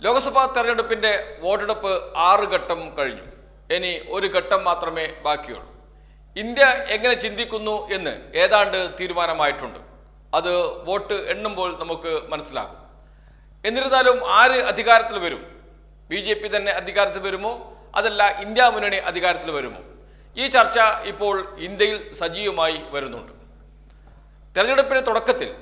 ലോക്സഭാ തെരഞ്ഞെടുപ്പിന്റെ വോട്ടെടുപ്പ് ആറ് ഘട്ടം കഴിഞ്ഞു. ഇനി ഒരു ഘട്ടം മാത്രമേ ബാക്കിയുള്ളൂ. ഇന്ത്യ എങ്ങനെ ചിന്തിക്കുന്നു എന്ന് ഏതാണ്ട് തീരുമാനമായിട്ടുണ്ട്. അത് വോട്ട് എണ്ണുമ്പോൾ നമുക്ക് മനസ്സിലാകും. എന്നിരുന്നാലും ആര് അധികാരത്തിൽ വരും? ബി ജെ പി തന്നെ അധികാരത്തിൽ വരുമോ? അതല്ല ഇന്ത്യ മുന്നണി അധികാരത്തിൽ വരുമോ? ഈ ചർച്ച ഇപ്പോൾ ഇന്ത്യയിൽ സജീവമായി വരുന്നുണ്ട്. തെരഞ്ഞെടുപ്പിന്റെ തുടക്കത്തിൽ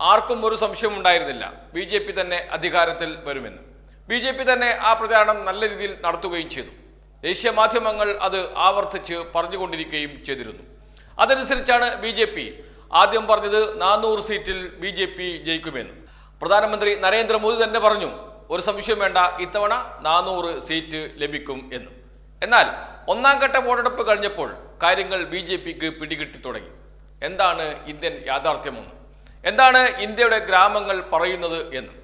ആർക്കും ഒരു സംശയം ഉണ്ടായിരുന്നില്ല. ബി തന്നെ അധികാരത്തിൽ വരുമെന്ന്. ബി ജെ പി തന്നെ ആ പ്രചാരണം നല്ല രീതിയിൽ നടത്തുകയും ചെയ്തു. ദേശീയ മാധ്യമങ്ങൾ അത് ആവർത്തിച്ച് പറഞ്ഞുകൊണ്ടിരിക്കുകയും ചെയ്തിരുന്നു. അതനുസരിച്ചാണ് ബി ജെ പി ആദ്യം പറഞ്ഞത് നാനൂറ് സീറ്റിൽ ബി ജെ പി ജയിക്കുമെന്ന്. പ്രധാനമന്ത്രി നരേന്ദ്രമോദി തന്നെ പറഞ്ഞു ഒരു സംശയം വേണ്ട ഇത്തവണ നാനൂറ് സീറ്റ് ലഭിക്കും എന്ന്. എന്നാൽ ഒന്നാം ഘട്ട വോട്ടെടുപ്പ് കഴിഞ്ഞപ്പോൾ കാര്യങ്ങൾ ബി ജെ പിക്ക് പിടികിട്ടി തുടങ്ങി. എന്താണ് ഇന്ത്യൻ യാഥാർത്ഥ്യമെന്ന്? എന്താണ് ഇന്ത്യയുടെ ഗ്രാമങ്ങൾ പറയുന്നത് എന്ന്?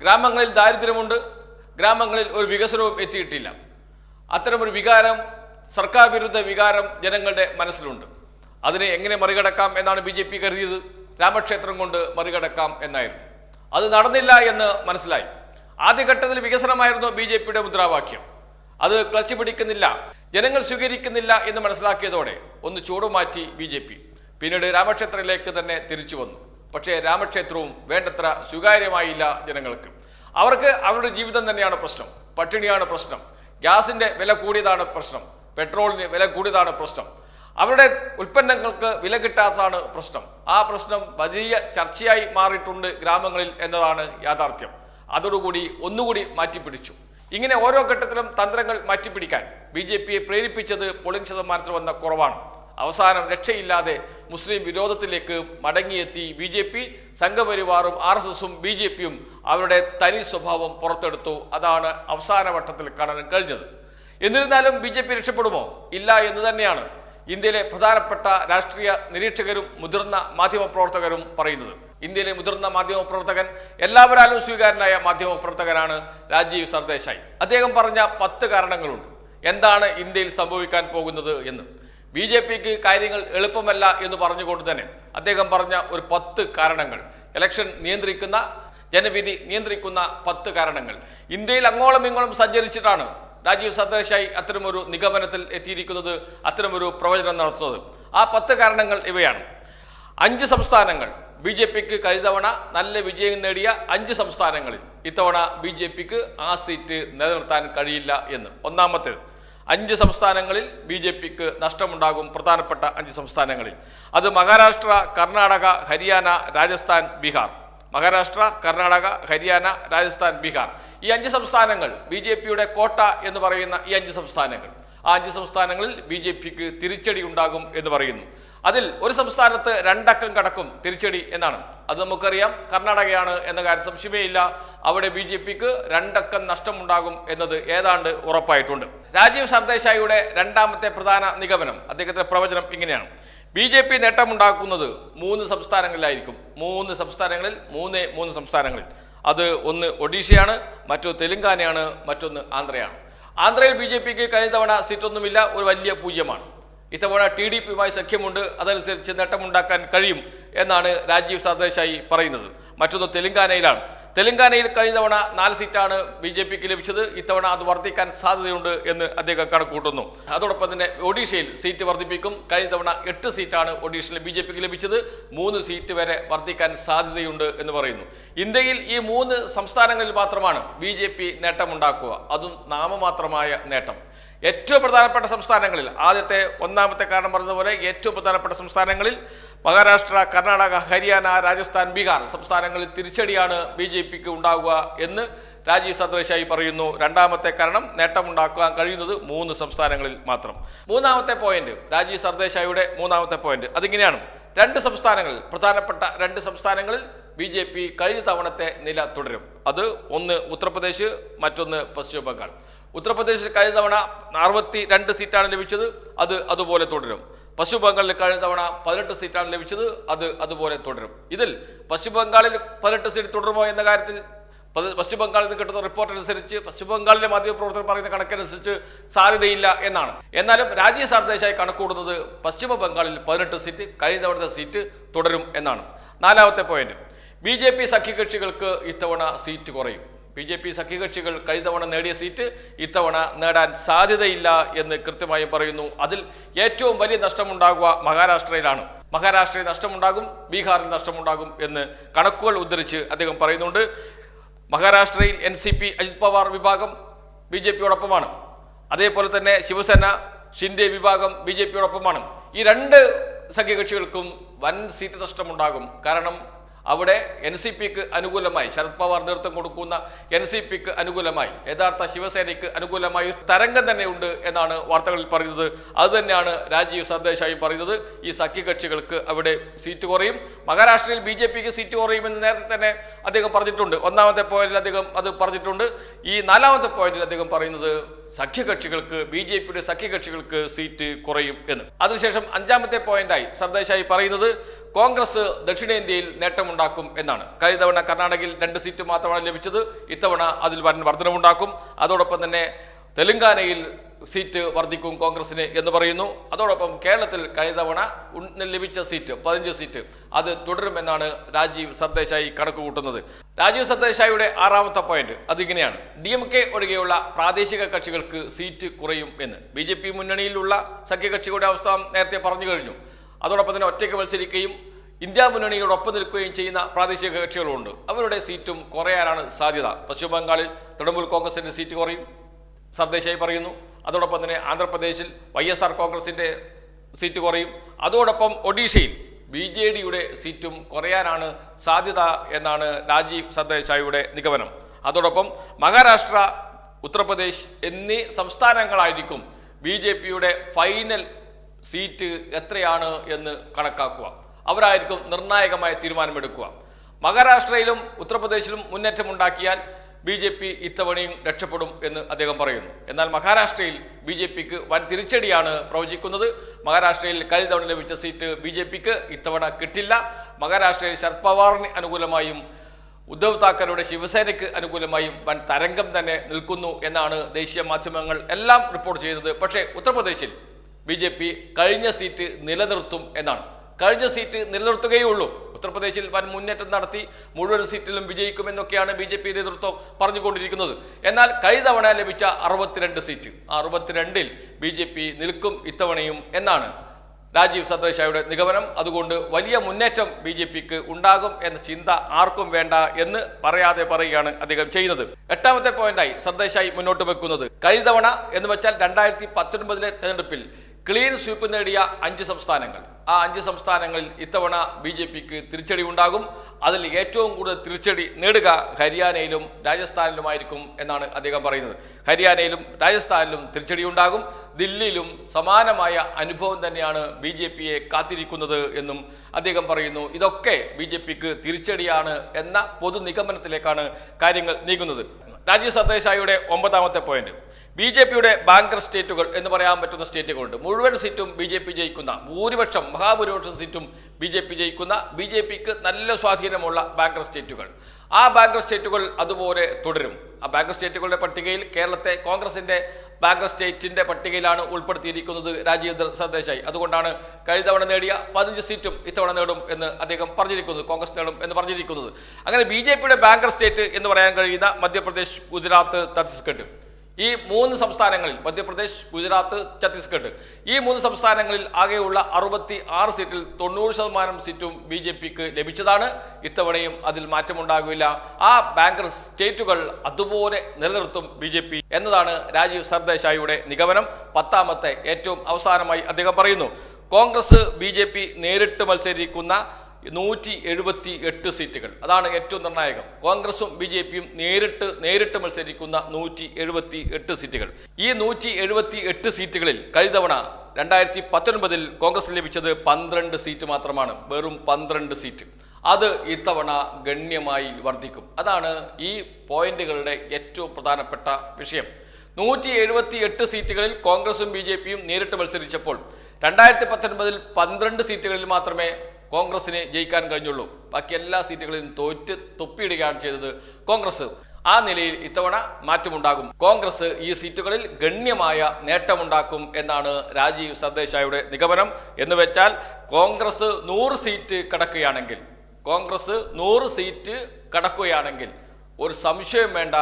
ഗ്രാമങ്ങളിൽ ദാരിദ്ര്യമുണ്ട് ഗ്രാമങ്ങളിൽ ഒരു വികസനവും എത്തിയിട്ടില്ല. അത്തരമൊരു വികാരം സർക്കാർ വിരുദ്ധ വികാരം ജനങ്ങളുടെ മനസ്സിലുണ്ട്. അതിനെ എങ്ങനെ മറികടക്കാം എന്നാണ് ബി ജെ പി കരുതിയത്. രാമക്ഷേത്രം കൊണ്ട് മറികടക്കാം എന്നായിരുന്നു. അത് നടന്നില്ല എന്ന് മനസ്സിലായി. ആദ്യഘട്ടത്തിൽ വികസനമായിരുന്നു ബി ജെ പിയുടെ മുദ്രാവാക്യം. അത് ക്ലച്ച് പിടിക്കുന്നില്ല ജനങ്ങൾ സ്വീകരിക്കുന്നില്ല എന്ന് മനസ്സിലാക്കിയതോടെ ഒന്ന് ചൂടുമാറ്റി ബി ജെ പി. പിന്നീട് രാമക്ഷേത്രത്തിലേക്ക് തന്നെ തിരിച്ചു വന്നു. പക്ഷേ രാമക്ഷേത്രവും വേണ്ടത്ര സ്വീകാര്യമായില്ല ജനങ്ങൾക്ക്. അവർക്ക് അവരുടെ ജീവിതം തന്നെയാണ് പ്രശ്നം. പട്ടിണിയാണ് പ്രശ്നം. ഗ്യാസിന്റെ വില കൂടിയതാണ് പ്രശ്നം. പെട്രോളിന് വില കൂടിയതാണ് പ്രശ്നം. അവരുടെ ഉൽപ്പന്നങ്ങൾക്ക് വില കിട്ടാത്തതാണ് പ്രശ്നം. ആ പ്രശ്നം വലിയ ചർച്ചയായി മാറിയിട്ടുണ്ട് ഗ്രാമങ്ങളിൽ എന്നതാണ് യാഥാർത്ഥ്യം. അതോടുകൂടി ഒന്നുകൂടി മാറ്റിപ്പിടിച്ചു. ഇങ്ങനെ ഓരോ ഘട്ടത്തിലും തന്ത്രങ്ങൾ മാറ്റിപ്പിടിക്കാൻ ബി ജെ പിയെ പ്രേരിപ്പിച്ചത് പോളിംഗ് ശതമാനത്തിൽ വന്ന കുറവാണ്. അവസാനം രക്ഷയില്ലാതെ മുസ്ലിം വിരോധത്തിലേക്ക് മടങ്ങിയെത്തി ബി ജെ പി സംഘപരിവാറും ആർ എസ് എസും ബി ജെ പിയും അവരുടെ തനി സ്വഭാവം പുറത്തെടുത്തു. അതാണ് അവസാന വട്ടത്തിൽ കാണാൻ കഴിഞ്ഞത്. എന്നിരുന്നാലും ബി ജെ പി രക്ഷപ്പെടുമോ? ഇല്ല എന്ന് തന്നെയാണ് ഇന്ത്യയിലെ പ്രധാനപ്പെട്ട രാഷ്ട്രീയ നിരീക്ഷകരും മുതിർന്ന മാധ്യമപ്രവർത്തകരും പറയുന്നത്. ഇന്ത്യയിലെ മുതിർന്ന മാധ്യമപ്രവർത്തകൻ എല്ലാവരാലും സ്വീകാരനായ മാധ്യമപ്രവർത്തകനാണ് രാജീവ് സർദേശായി. അദ്ദേഹം പറഞ്ഞ പത്ത് കാരണങ്ങളുണ്ട്. എന്താണ് ഇന്ത്യയിൽ സംഭവിക്കാൻ പോകുന്നത് എന്ന്. ബി ജെ പിക്ക് കാര്യങ്ങൾ എളുപ്പമല്ല എന്ന് പറഞ്ഞുകൊണ്ട് തന്നെ അദ്ദേഹം പറഞ്ഞ ഒരു പത്ത് കാരണങ്ങൾ. ഇലക്ഷൻ നിയന്ത്രിക്കുന്ന ജനവിധി നിയന്ത്രിക്കുന്ന പത്ത് കാരണങ്ങൾ. ഇന്ത്യയിൽ അങ്ങോളം ഇങ്ങോളം സഞ്ചരിച്ചിട്ടാണ് രാജീവ് സന്ദേശായി അത്തരമൊരു നിഗമനത്തിൽ എത്തിയിരിക്കുന്നത് അത്തരമൊരു പ്രവചനം നടത്തുന്നത്. ആ പത്ത് കാരണങ്ങൾ ഇവയാണ്. അഞ്ച് സംസ്ഥാനങ്ങൾ ബി ജെ പിക്ക് കഴിഞ്ഞ നല്ല വിജയം നേടിയ അഞ്ച് സംസ്ഥാനങ്ങളിൽ ഇത്തവണ ബി ജെ പിക്ക് ആ സീറ്റ് നിലനിർത്താൻ കഴിയില്ല എന്ന്. ഒന്നാമത്തേത് അഞ്ച് സംസ്ഥാനങ്ങളിൽ ബി ജെ പിക്ക് നഷ്ടമുണ്ടാകും പ്രധാനപ്പെട്ട അഞ്ച് സംസ്ഥാനങ്ങളിൽ. അത് മഹാരാഷ്ട്ര കർണാടക ഹരിയാന രാജസ്ഥാൻ ബീഹാർ. മഹാരാഷ്ട്ര കർണാടക ഹരിയാന രാജസ്ഥാൻ ബീഹാർ. ഈ അഞ്ച് സംസ്ഥാനങ്ങൾ ബി ജെ പിയുടെ കോട്ട എന്ന് പറയുന്ന ഈ അഞ്ച് സംസ്ഥാനങ്ങൾ. ആ അഞ്ച് സംസ്ഥാനങ്ങളിൽ ബി ജെ പിക്ക് തിരിച്ചടി ഉണ്ടാകും എന്ന് പറയുന്നു. അതിൽ ഒരു സംസ്ഥാനത്ത് രണ്ടക്കം കടക്കും തിരിച്ചടി എന്നാണ്. അത് നമുക്കറിയാം. കർണാടകയാണ് എന്ന കാര്യം സംശയമേ ഇല്ല അവിടെ ബി ജെ പിക്ക് രണ്ടക്കം നഷ്ടമുണ്ടാകും എന്നത് ഏതാണ്ട് ഉറപ്പായിട്ടുണ്ട്. രാജീവ് സർദേശായിയുടെ രണ്ടാമത്തെ പ്രധാന നിഗമനം അദ്ദേഹത്തിന്റെ പ്രവചനം ഇങ്ങനെയാണ്. ബി ജെ പി നേട്ടമുണ്ടാക്കുന്നത് മൂന്ന് സംസ്ഥാനങ്ങളിലായിരിക്കും. മൂന്ന് സംസ്ഥാനങ്ങളിൽ മൂന്ന് മൂന്ന് സംസ്ഥാനങ്ങളിൽ. അത് ഒന്ന് ഒഡീഷയാണ് മറ്റൊന്ന് തെലുങ്കാനയാണ് മറ്റൊന്ന് ആന്ധ്രയാണ്. ആന്ധ്രയിൽ ബി ജെ പിക്ക് കഴിഞ്ഞ തവണ സീറ്റൊന്നുമില്ല ഒരു വലിയ പൂജ്യമാണ്. ഇത്തവണ ടി ഡി പിയുമായി സഖ്യമുണ്ട് അതനുസരിച്ച് നേട്ടമുണ്ടാക്കാൻ കഴിയും എന്നാണ് രാജീവ് സർദേശായി പറയുന്നത്. മറ്റൊന്ന് തെലുങ്കാനയിലാണ്. തെലുങ്കാനയിൽ കഴിഞ്ഞ തവണ നാല് സീറ്റാണ് ബി ജെ പിക്ക് ലഭിച്ചത്. ഇത്തവണ അത് വർദ്ധിക്കാൻ സാധ്യതയുണ്ട് എന്ന് അദ്ദേഹം കണക്കൂട്ടുന്നു അതോടൊപ്പം തന്നെ ഒഡീഷയിൽ സീറ്റ് വർദ്ധിപ്പിക്കും. കഴിഞ്ഞ തവണ എട്ട് സീറ്റാണ് ഒഡീഷയിൽ ബി ജെ പിക്ക് ലഭിച്ചത്. മൂന്ന് സീറ്റ് വരെ വർദ്ധിക്കാൻ സാധ്യതയുണ്ട് എന്ന് പറയുന്നു. ഇന്ത്യയിൽ ഈ മൂന്ന് സംസ്ഥാനങ്ങളിൽ മാത്രമാണ് ബി നേട്ടമുണ്ടാക്കുക. അതും നാമമാത്രമായ നേട്ടം. ഏറ്റവും പ്രധാനപ്പെട്ട സംസ്ഥാനങ്ങളിൽ ആദ്യത്തെ ഒന്നാമത്തെ കാരണം പറഞ്ഞതുപോലെ ഏറ്റവും പ്രധാനപ്പെട്ട സംസ്ഥാനങ്ങളിൽ മഹാരാഷ്ട്ര കർണാടക ഹരിയാന രാജസ്ഥാൻ ബീഹാർ സംസ്ഥാനങ്ങളിൽ തിരിച്ചടിയാണ് ബി ജെ പിക്ക് ഉണ്ടാവുക എന്ന് രാജീവ് സദ്രശായി പറയുന്നു. രണ്ടാമത്തെ കാരണം നേട്ടമുണ്ടാക്കാൻ കഴിയുന്നത് മൂന്ന് സംസ്ഥാനങ്ങളിൽ മാത്രം. മൂന്നാമത്തെ പോയിന്റ് രാജീവ് സർദേശായിയുടെ മൂന്നാമത്തെ പോയിന്റ്. അതിങ്ങനെയാണ് രണ്ട് സംസ്ഥാനങ്ങളിൽ പ്രധാനപ്പെട്ട രണ്ട് സംസ്ഥാനങ്ങളിൽ ബി ജെ പി കഴിഞ്ഞ തവണത്തെ നില തുടരും. അത് ഒന്ന് ഉത്തർപ്രദേശ് മറ്റൊന്ന് പശ്ചിമ ബംഗാൾ ഉത്തർപ്രദേശിൽ കഴിഞ്ഞ തവണ അറുപത്തി രണ്ട് സീറ്റാണ് ലഭിച്ചത് അത് അതുപോലെ തുടരും. പശ്ചിമ ബംഗാളിൽ കഴിഞ്ഞ തവണ പതിനെട്ട് സീറ്റാണ് ലഭിച്ചത് അത് അതുപോലെ തുടരും. ഇതിൽ പശ്ചിമ ബംഗാളിൽ പതിനെട്ട് സീറ്റ് തുടരുമോ എന്ന കാര്യത്തിൽ പശ്ചിമ ബംഗാളിൽ നിന്ന് കിട്ടുന്ന റിപ്പോർട്ട് അനുസരിച്ച് പശ്ചിമ ബംഗാളിലെ മാധ്യമപ്രവർത്തകർ പറയുന്ന കണക്കനുസരിച്ച് സാധ്യതയില്ല എന്നാണ്. എന്നാലും രാജീവ് സർദേശായി കണക്കൂടുന്നത് പശ്ചിമ ബംഗാളിൽ പതിനെട്ട് സീറ്റ് കഴിഞ്ഞ തവണത്തെ സീറ്റ് തുടരും എന്നാണ്. നാലാമത്തെ പോയിന്റ് ബി ജെ പി സഖ്യകക്ഷികൾക്ക് ഇത്തവണ സീറ്റ് കുറയും. ബി ജെ പി സഖ്യകക്ഷികൾ കഴിഞ്ഞ നേടിയ സീറ്റ് ഇത്തവണ നേടാൻ സാധ്യതയില്ല എന്ന് കൃത്യമായി പറയുന്നു. അതിൽ ഏറ്റവും വലിയ നഷ്ടമുണ്ടാകുക മഹാരാഷ്ട്രയിലാണ്. മഹാരാഷ്ട്രയിൽ നഷ്ടമുണ്ടാകും ബീഹാറിൽ നഷ്ടമുണ്ടാകും എന്ന് കണക്കുകൾ ഉദ്ധരിച്ച് അദ്ദേഹം പറയുന്നുണ്ട്. മഹാരാഷ്ട്രയിൽ N C P Ajit Pawar വിഭാഗം ബി ജെ പിയോടൊപ്പമാണ്. അതേപോലെ തന്നെ ശിവസേന ഷിൻഡെ വിഭാഗം ബി ജെ പിയോടൊപ്പമാണ്. ഈ രണ്ട് സഖ്യകക്ഷികൾക്കും വൻ സീറ്റ് നഷ്ടമുണ്ടാകും. കാരണം അവിടെ എൻ സി പിക്ക് അനുകൂലമായി ശരത് പവാർ നേതൃത്വം കൊടുക്കുന്ന എൻ സി പിക്ക് അനുകൂലമായി യഥാർത്ഥ ശിവസേനയ്ക്ക് അനുകൂലമായി തരംഗം തന്നെയുണ്ട് എന്നാണ് വാർത്തകളിൽ പറയുന്നത്. അത് തന്നെയാണ് രാജീവ് സന്ദേശായി പറയുന്നത്. ഈ സഖ്യകക്ഷികൾക്ക് അവിടെ സീറ്റ് കുറയും. മഹാരാഷ്ട്രയിൽ ബി ജെ പിക്ക് സീറ്റ് കുറയുമെന്ന് നേരത്തെ തന്നെ അദ്ദേഹം പറഞ്ഞിട്ടുണ്ട്. ഒന്നാമത്തെ പോയിന്റിൽ അദ്ദേഹം അത് പറഞ്ഞിട്ടുണ്ട്. ഈ നാലാമത്തെ പോയിന്റിൽ അദ്ദേഹം പറയുന്നത് സഖ്യകക്ഷികൾക്ക് ബി ജെ പിയുടെ സഖ്യകക്ഷികൾക്ക് സീറ്റ് കുറയും എന്ന്. അതിനുശേഷം അഞ്ചാമത്തെ പോയിന്റായി സർദേശായി പറയുന്നത് കോൺഗ്രസ് ദക്ഷിണേന്ത്യയിൽ നേട്ടമുണ്ടാക്കും എന്നാണ്. കഴിഞ്ഞ തവണ കർണാടകയിൽ രണ്ട് സീറ്റ് മാത്രമാണ് ലഭിച്ചത്. ഇത്തവണ അതിൽ വൻ വർധനമുണ്ടാക്കും. അതോടൊപ്പം തന്നെ തെലങ്കാനയിൽ സീറ്റ് വർദ്ധിക്കും കോൺഗ്രസിന് എന്ന് പറയുന്നു. അതോടൊപ്പം കേരളത്തിൽ കഴിഞ്ഞ തവണ ലഭിച്ച സീറ്റ് പതിനഞ്ച് സീറ്റ് അത് തുടരുമെന്നാണ് രാജീവ് സർദേശായി കണക്ക് കൂട്ടുന്നത് രാജീവ് സർദേശായിയുടെ ആറാമത്തെ പോയിന്റ് അതിങ്ങനെയാണ്. ഡി എം കെ ഒഴികെയുള്ള പ്രാദേശിക കക്ഷികൾക്ക് സീറ്റ് കുറയും എന്ന്. ബി ജെ പി മുന്നണിയിലുള്ള സഖ്യകക്ഷികളുടെ അവസ്ഥ നേരത്തെ പറഞ്ഞു കഴിഞ്ഞു. അതോടൊപ്പം തന്നെ ഒറ്റയ്ക്ക് മത്സരിക്കുകയും ഇന്ത്യ മുന്നണിയോടൊപ്പം നിൽക്കുകയും ചെയ്യുന്ന പ്രാദേശിക കക്ഷികളുണ്ട്. അവരുടെ സീറ്റും കുറയാനാണ് സാധ്യത. പശ്ചിമ ബംഗാളിൽ തൃണമൂൽ കോൺഗ്രസിന്റെ സീറ്റ് കുറയും. സർദേശായി പറയുന്നു. അതോടൊപ്പം തന്നെ ആന്ധ്രാപ്രദേശിൽ വൈ എസ് ആർ കോൺഗ്രസിന്റെ സീറ്റ് കുറയും. അതോടൊപ്പം ഒഡീഷയിൽ ബി ജെ ഡിയുടെ സീറ്റും കുറയാനാണ് സാധ്യത എന്നാണ് രാജീവ് സന്ദേശായിയുടെ നിഗമനം. അതോടൊപ്പം മഹാരാഷ്ട്ര ഉത്തർപ്രദേശ് എന്നീ സംസ്ഥാനങ്ങളായിരിക്കും ബി ജെ പിയുടെ ഫൈനൽ സീറ്റ് എത്രയാണ് എന്ന് കണക്കാക്കുക. അവരായിരിക്കും നിർണായകമായ തീരുമാനമെടുക്കുക. മഹാരാഷ്ട്രയിലും ഉത്തർപ്രദേശിലും മുന്നേറ്റമുണ്ടാക്കിയാൽ ബി ജെ പി ഇത്തവണയും രക്ഷപ്പെടും എന്ന് അദ്ദേഹം പറയുന്നു. എന്നാൽ മഹാരാഷ്ട്രയിൽ ബി ജെ പിക്ക് വൻ തിരിച്ചടിയാണ് പ്രവചിക്കുന്നത്. മഹാരാഷ്ട്രയിൽ കഴിഞ്ഞ തവണ ലഭിച്ച സീറ്റ് ബി ജെ പിക്ക് ഇത്തവണ കിട്ടില്ല. മഹാരാഷ്ട്രയിൽ ശരത് പവാറിന് അനുകൂലമായും ഉദ്ധവ് താക്കറെയുടെ ശിവസേനയ്ക്ക് അനുകൂലമായും വൻ തരംഗം തന്നെ നിൽക്കുന്നു എന്നാണ് ദേശീയ മാധ്യമങ്ങൾ എല്ലാം റിപ്പോർട്ട് ചെയ്യുന്നത്. പക്ഷേ ഉത്തർപ്രദേശിൽ ബി കഴിഞ്ഞ സീറ്റ് നിലനിർത്തും എന്നാണ്. കഴിഞ്ഞ സീറ്റ് നിലനിർത്തുകയുള്ളൂ ഉത്തർപ്രദേശിൽ വൻ മുന്നേറ്റം നടത്തി മുഴുവൻ സീറ്റിലും വിജയിക്കുമെന്നൊക്കെയാണ് ബി ജെ പി നേതൃത്വം പറഞ്ഞുകൊണ്ടിരിക്കുന്നത്. എന്നാൽ കഴിഞ്ഞ തവണ ലഭിച്ച അറുപത്തിരണ്ട് സീറ്റ്. ആ അറുപത്തിരണ്ടിൽ ബി ജെ പി നിൽക്കും ഇത്തവണയും എന്നാണ് രാജീവ് സദ്രശായുടെ നിഗമനം. അതുകൊണ്ട് വലിയ മുന്നേറ്റം ബി ജെ പിക്ക് ഉണ്ടാകും എന്ന ചിന്ത ആർക്കും വേണ്ട എന്ന് പറയാതെ പറയുകയാണ് അദ്ദേഹം ചെയ്യുന്നത്. എട്ടാമത്തെ പോയിന്റായി സർദേശായി മുന്നോട്ട് വെക്കുന്നത്. കഴിഞ്ഞ തവണ എന്ന് വെച്ചാൽ രണ്ടായിരത്തി പത്തൊൻപതിലെ തെരഞ്ഞെടുപ്പിൽ ക്ലീൻ സ്വീപ്പ് നേടിയ അഞ്ച് സംസ്ഥാനങ്ങൾ. ആ അഞ്ച് സംസ്ഥാനങ്ങളിൽ ഇത്തവണ ബി ജെ പിക്ക് തിരിച്ചടി ഉണ്ടാകും. അതിൽ ഏറ്റവും കൂടുതൽ തിരിച്ചടി നേടുക ഹരിയാനയിലും രാജസ്ഥാനിലുമായിരിക്കും എന്നാണ് അദ്ദേഹം പറയുന്നത്. ഹരിയാനയിലും രാജസ്ഥാനിലും തിരിച്ചടി ഉണ്ടാകും. ദില്ലിയിലും സമാനമായ അനുഭവം തന്നെയാണ് ബി ജെ പിയെ കാത്തിരിക്കുന്നത് എന്നും അദ്ദേഹം പറയുന്നു. ഇതൊക്കെ ബി ജെ പിക്ക് തിരിച്ചടിയാണ് എന്ന പൊതു നിഗമനത്തിലേക്കാണ് കാര്യങ്ങൾ നീങ്ങുന്നത്. രാജീവ് സർദേശായിയുടെ ഒമ്പതാമത്തെ പോയിന്റ്. ബി ജെ പിയുടെ ബാങ്കർ സ്റ്റേറ്റുകൾ എന്ന് പറയാൻ പറ്റുന്ന സ്റ്റേറ്റുകളുണ്ട്. മുഴുവൻ സീറ്റും ബി ജെ പി ജയിക്കുന്ന ഭൂരിപക്ഷം മഹാഭൂരിപക്ഷം സീറ്റും ബി ജെ പി ജയിക്കുന്ന ബി ജെ പിക്ക് നല്ല സ്വാധീനമുള്ള ബാങ്കർ സ്റ്റേറ്റുകൾ. ആ ബാങ്കർ സ്റ്റേറ്റുകൾ അതുപോലെ തുടരും. ആ ബാങ്കർ സ്റ്റേറ്റുകളുടെ പട്ടികയിൽ കേരളത്തെ കോൺഗ്രസിന്റെ ബാങ്കർ സ്റ്റേറ്റിന്റെ പട്ടികയിലാണ് ഉൾപ്പെടുത്തിയിരിക്കുന്നത് രാജീവ് സന്ദേശായി. അതുകൊണ്ടാണ് കഴിഞ്ഞ തവണ നേടിയ പതിനഞ്ച് സീറ്റും ഇത്തവണ നേടും എന്ന് അദ്ദേഹം പറഞ്ഞിരിക്കുന്നത് കോൺഗ്രസ് നേടും എന്ന് പറഞ്ഞിരിക്കുന്നത്. അങ്ങനെ ബി ജെ പിയുടെ ബാങ്കർ സ്റ്റേറ്റ് എന്ന് പറയാൻ കഴിയുന്ന മധ്യപ്രദേശ് ഗുജറാത്ത് ഛത്തീസ്ഗഡ്. ഈ മൂന്ന് സംസ്ഥാനങ്ങളിൽ മധ്യപ്രദേശ് ഗുജറാത്ത് ഛത്തീസ്ഗഡ് ഈ മൂന്ന് സംസ്ഥാനങ്ങളിൽ ആകെയുള്ള അറുപത്തി ആറ് സീറ്റിൽ തൊണ്ണൂറ് ശതമാനം സീറ്റും ബി ജെ പിക്ക് ലഭിച്ചതാണ്. ഇത്തവണയും അതിൽ മാറ്റമുണ്ടാകില്ല. ആ ബാങ്കർ സ്റ്റേറ്റുകൾ അതുപോലെ നിലനിർത്തും ബി ജെ പി എന്നതാണ് രാജീവ് സർദേശായിയുടെ നിഗമനം. പത്താമത്തെ ഏറ്റവും അവസാനമായി അദ്ദേഹം പറയുന്നു കോൺഗ്രസ് ബി നേരിട്ട് മത്സരിക്കുന്ന നൂറ്റി എഴുപത്തി എട്ട് സീറ്റുകൾ. അതാണ് ഏറ്റവും നിർണായകം. കോൺഗ്രസും ബി ജെ പിയും നേരിട്ട് നേരിട്ട് മത്സരിക്കുന്ന നൂറ്റി എഴുപത്തി എട്ട് സീറ്റുകൾ. ഈ നൂറ്റി എഴുപത്തി എട്ട് സീറ്റുകളിൽ കഴിഞ്ഞ രണ്ടായിരത്തി പത്തൊൻപതിൽ കോൺഗ്രസ് ലഭിച്ചത് പന്ത്രണ്ട് സീറ്റ് മാത്രമാണ്. വെറും പന്ത്രണ്ട് സീറ്റ്. അത് ഇത്തവണ ഗണ്യമായി വർദ്ധിക്കും. അതാണ് ഈ പോയിന്റുകളുടെ ഏറ്റവും പ്രധാനപ്പെട്ട വിഷയം. നൂറ്റി എഴുപത്തി എട്ട് സീറ്റുകളിൽ കോൺഗ്രസും ബി ജെ പിയും നേരിട്ട് മത്സരിച്ചപ്പോൾ രണ്ടായിരത്തി പത്തൊൻപതിൽ പന്ത്രണ്ട് സീറ്റുകളിൽ മാത്രമേ കോൺഗ്രസിന് ജയിക്കാൻ കഴിഞ്ഞുള്ളൂ. ബാക്കി എല്ലാ സീറ്റുകളിലും തോറ്റ് തൊപ്പിയിടുകയാണ് ചെയ്തത് കോൺഗ്രസ്. ആ നിലയിൽ ഇത്തവണ മാറ്റമുണ്ടാകും. കോൺഗ്രസ് ഈ സീറ്റുകളിൽ ഗണ്യമായ നേട്ടമുണ്ടാക്കും എന്നാണ് രാജീവ് സർദേശായുടെ നിഗമനം. എന്ന് വെച്ചാൽ കോൺഗ്രസ് നൂറ് സീറ്റ് കടക്കുകയാണെങ്കിൽ കോൺഗ്രസ് നൂറ് സീറ്റ് കടക്കുകയാണെങ്കിൽ ഒരു സംശയം വേണ്ട.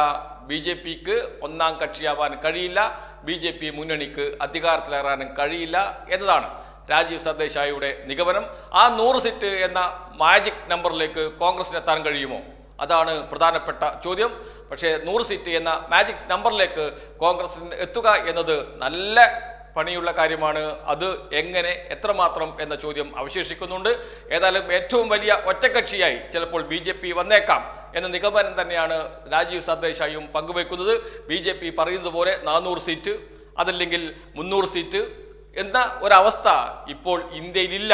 ബി ജെ പിക്ക് ഒന്നാം കക്ഷിയാവാൻ കഴിയില്ല. ബി ജെ പി മുന്നണിക്ക് അധികാരത്തിലേറാനും കഴിയില്ല എന്നതാണ്. രാജീവ് സർദേശായിയുടെ നിഗമനം. ആ നൂറ് സീറ്റ് എന്ന മാജിക് നമ്പറിലേക്ക് കോൺഗ്രസിന് എത്താൻ കഴിയുമോ? അതാണ് പ്രധാനപ്പെട്ട ചോദ്യം. പക്ഷേ നൂറ് സീറ്റ് എന്ന മാജിക് നമ്പറിലേക്ക് കോൺഗ്രസിന് എത്തുക എന്നത് നല്ല പണിയുള്ള കാര്യമാണ്. അത് എങ്ങനെ എത്രമാത്രം എന്ന ചോദ്യം അവശേഷിക്കുന്നുണ്ട്. ഏതായാലും ഏറ്റവും വലിയ ഒറ്റക്കക്ഷിയായി ചിലപ്പോൾ ബി ജെ പി വന്നേക്കാം എന്ന നിഗമനം തന്നെയാണ് രാജീവ് സർദേശായും പങ്കുവെക്കുന്നത്. ബി ജെ പി പറയുന്നത് പോലെ നാനൂറ് സീറ്റ് അതല്ലെങ്കിൽ മുന്നൂറ് സീറ്റ് എന്ന ഒരവസ്ഥ ഇപ്പോൾ ഇന്ത്യയിലില്ല.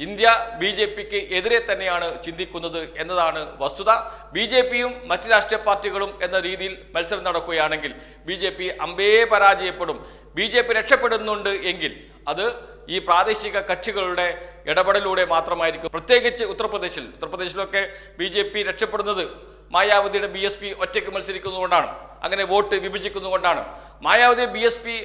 ഇന്ത്യ ബി ജെ പിക്ക് എതിരെ തന്നെയാണ് ചിന്തിക്കുന്നത് എന്നതാണ് വസ്തുത. ബി ജെ പിയും മറ്റ് രാഷ്ട്രീയ പാർട്ടികളും എന്ന രീതിയിൽ മത്സരം നടക്കുകയാണെങ്കിൽ ബി ജെ പി അമ്പേ പരാജയപ്പെടും. ബി ജെ പി രക്ഷപ്പെടുന്നുണ്ട് എങ്കിൽ അത് ഈ പ്രാദേശിക കക്ഷികളുടെ ഇടപെടലിലൂടെ മാത്രമായിരിക്കും. പ്രത്യേകിച്ച് ഉത്തർപ്രദേശിൽ. ഉത്തർപ്രദേശിലൊക്കെ ബി ജെ പി രക്ഷപ്പെടുന്നത് മായാവതിയുടെ ബി എസ് പി ഒറ്റയ്ക്ക് മത്സരിക്കുന്നതുകൊണ്ടാണ്. അങ്ങനെ vote വിഭജിക്കുന്നതുകൊണ്ടാണ്. Mayawati B S P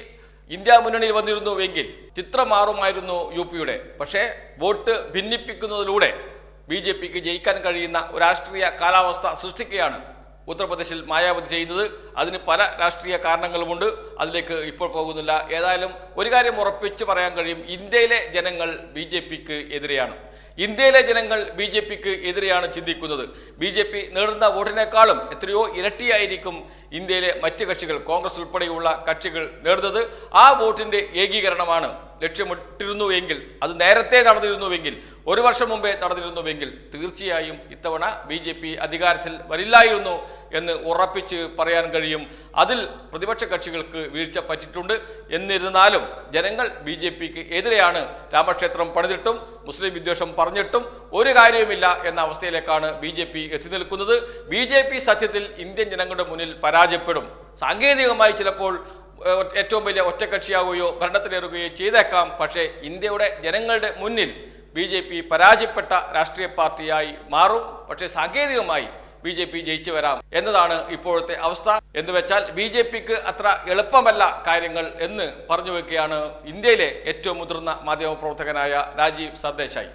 India മുന്നണിയിൽ വന്നിരുന്നുവെങ്കിൽ ചിത്രം മാറുമായിരുന്നു യു പിയുടെ. പക്ഷേ വോട്ട് ഭിന്നിപ്പിക്കുന്നതിലൂടെ ബി ജെ പിക്ക് ജയിക്കാൻ കഴിയുന്ന രാഷ്ട്രീയ കാലാവസ്ഥ സൃഷ്ടിക്കുകയാണ് ഉത്തർപ്രദേശിൽ മായാവതി ചെയ്യുന്നത്. അതിന് പല രാഷ്ട്രീയ കാരണങ്ങളുമുണ്ട്. അതിലേക്ക് ഇപ്പോൾ പോകുന്നില്ല. ഏതായാലും ഒരു കാര്യം ഉറപ്പിച്ച് പറയാൻ കഴിയും. ഇന്ത്യയിലെ ജനങ്ങൾ ബി ജെ പിക്ക് എതിരെയാണ്. ഇന്ത്യയിലെ ജനങ്ങൾ ബി ജെ പിക്ക് എതിരെയാണ് ചിന്തിക്കുന്നത്. ബി ജെ പി നേടുന്ന വോട്ടിനേക്കാളും എത്രയോ ഇരട്ടിയായിരിക്കും ഇന്ത്യയിലെ മറ്റ് കക്ഷികൾ കോൺഗ്രസ് ഉൾപ്പെടെയുള്ള കക്ഷികൾ നേടുന്നത്. ആ വോട്ടിന്റെ ഏകീകരണമാണ് ലക്ഷ്യമിട്ടിരുന്നു എങ്കിൽ അത് നേരത്തെ നടന്നിരുന്നുവെങ്കിൽ ഒരു വർഷം മുമ്പേ നടന്നിരുന്നുവെങ്കിൽ തീർച്ചയായും ഇത്തവണ ബി അധികാരത്തിൽ വരില്ലായിരുന്നു. എന്ന് ഉറപ്പിച്ച് പറയാൻ കഴിയും. അതിൽ പ്രതിപക്ഷ കക്ഷികൾക്ക് വീഴ്ച പറ്റിയിട്ടുണ്ട്. എന്നിരുന്നാലും ജനങ്ങൾ ബി ജെ പിക്ക് എതിരെയാണ്. രാമക്ഷേത്രം പണിതിട്ടും മുസ്ലിം വിദ്വേഷം പറഞ്ഞിട്ടും ഒരു കാര്യവുമില്ല എന്ന അവസ്ഥയിലേക്കാണ് ബി ജെ പി എത്തി നിൽക്കുന്നത്. ബി ജെ പി സത്യത്തിൽ ഇന്ത്യൻ ജനങ്ങളുടെ മുന്നിൽ പരാജയപ്പെടും. സാങ്കേതികമായി ചിലപ്പോൾ ഏറ്റവും വലിയ ഒറ്റക്കക്ഷിയാവുകയോ ഭരണത്തിലേറുകയോ ചെയ്തേക്കാം. പക്ഷേ ഇന്ത്യയുടെ ജനങ്ങളുടെ മുന്നിൽ ബി ജെ പി പരാജയപ്പെട്ട രാഷ്ട്രീയ പാർട്ടിയായി മാറും. പക്ഷേ സാങ്കേതികമായി ബി ജെ പി ജയിച്ചു വരാം എന്നതാണ് ഇപ്പോഴത്തെ അവസ്ഥ. എന്ന് വെച്ചാൽ ബി ജെ പിക്ക് അത്ര എളുപ്പമല്ല കാര്യങ്ങൾ എന്ന് പറഞ്ഞു വെക്കുകയാണ് ഇന്ത്യയിലെ ഏറ്റവും മുതിർന്ന മാധ്യമപ്രവർത്തകനായ രാജീവ് സർദേശായി.